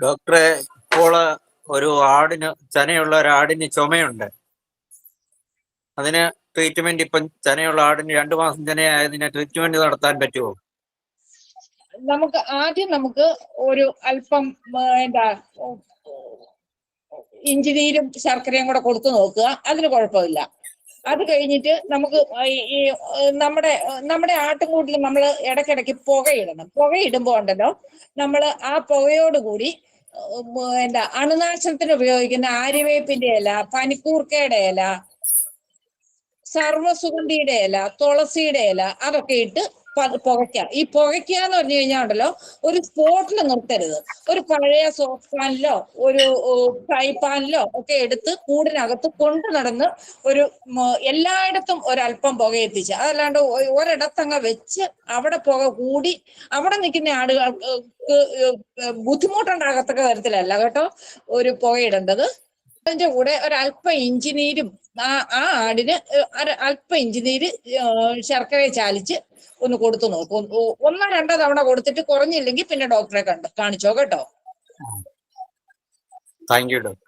ഡോക്ടറെ ഇപ്പോൾ ഒരു ആടിന് ചനയുള്ള ഒരു ആടിന് ചുമയുണ്ട്. അതിന് ട്രീറ്റ്മെന്റ് ഇപ്പം ചനയുള്ള ആടിന് രണ്ടു മാസം ചനയായതിന് ട്രീറ്റ്മെന്റ് നടത്താൻ പറ്റുമോ? നമുക്ക് ആദ്യം നമുക്ക് ഒരു അല്പം എന്താ ഇഞ്ചിനീരും ശർക്കരയും കൂടെ കൊടുത്തു നോക്കുക. അതിന് കുഴപ്പമില്ല. അത് കഴിഞ്ഞിട്ട് നമുക്ക് ഈ നമ്മുടെ നമ്മുടെ ആട്ടുംകൂട്ടിൽ നമ്മൾ ഇടയ്ക്കിടയ്ക്ക് പുകയിടണം. പുകയിടുമ്പോൾ ഉണ്ടല്ലോ നമ്മൾ ആ പുകയോടുകൂടി കൂടി എന്താ അണുനാശനത്തിന് ഉപയോഗിക്കുന്ന ആര്യവേപ്പിന്റെ ഇല പനിക്കൂർക്കയുടെ ഇല സർവസുഗന്ധിയുടെ ഇല തുളസിയുടെ ഇല അതൊക്കെ ഇട്ട് പുകയ്ക്കുക ഈ പുകയ്ക്കുക എന്ന് പറഞ്ഞു കഴിഞ്ഞാൽ ഉണ്ടല്ലോ ഒരു സ്പോട്ടിൽ നിർത്തരുത്. ഒരു പഴയ സോഫ്റ്റ് പാനിലോ ഒരു ഫ്രൈ പാനിലോ ഒക്കെ എടുത്ത് കൂടിനകത്ത് കൊണ്ടു നടന്ന് ഒരു എല്ലായിടത്തും ഒരല്പം പുക എത്തിച്ച് അതല്ലാണ്ട് ഒരിടത്തങ്ങ് വെച്ച് അവിടെ പുക കൂടി അവിടെ നിൽക്കുന്ന ആളുകൾക്ക് ബുദ്ധിമുട്ടുണ്ടാകത്തക്ക തരത്തിലല്ല കേട്ടോ ഒരു പുകയിടേണ്ടത് അതിന്റെ കൂടെ ഒരല്പം ഇഞ്ചിനീരും ആ ആ ആടിന് അല്പ അല്പം ഇഞ്ചിനീര് ശർക്കര ചാലിച്ച് ഒന്ന് കൊടുത്തു നോക്കും. ഒന്നോ രണ്ടോ തവണ കൊടുത്തിട്ട് കുറഞ്ഞില്ലെങ്കിൽ പിന്നെ ഡോക്ടറെ കണ്ട് കാണിച്ചോ കേട്ടോ. Thank you doctor.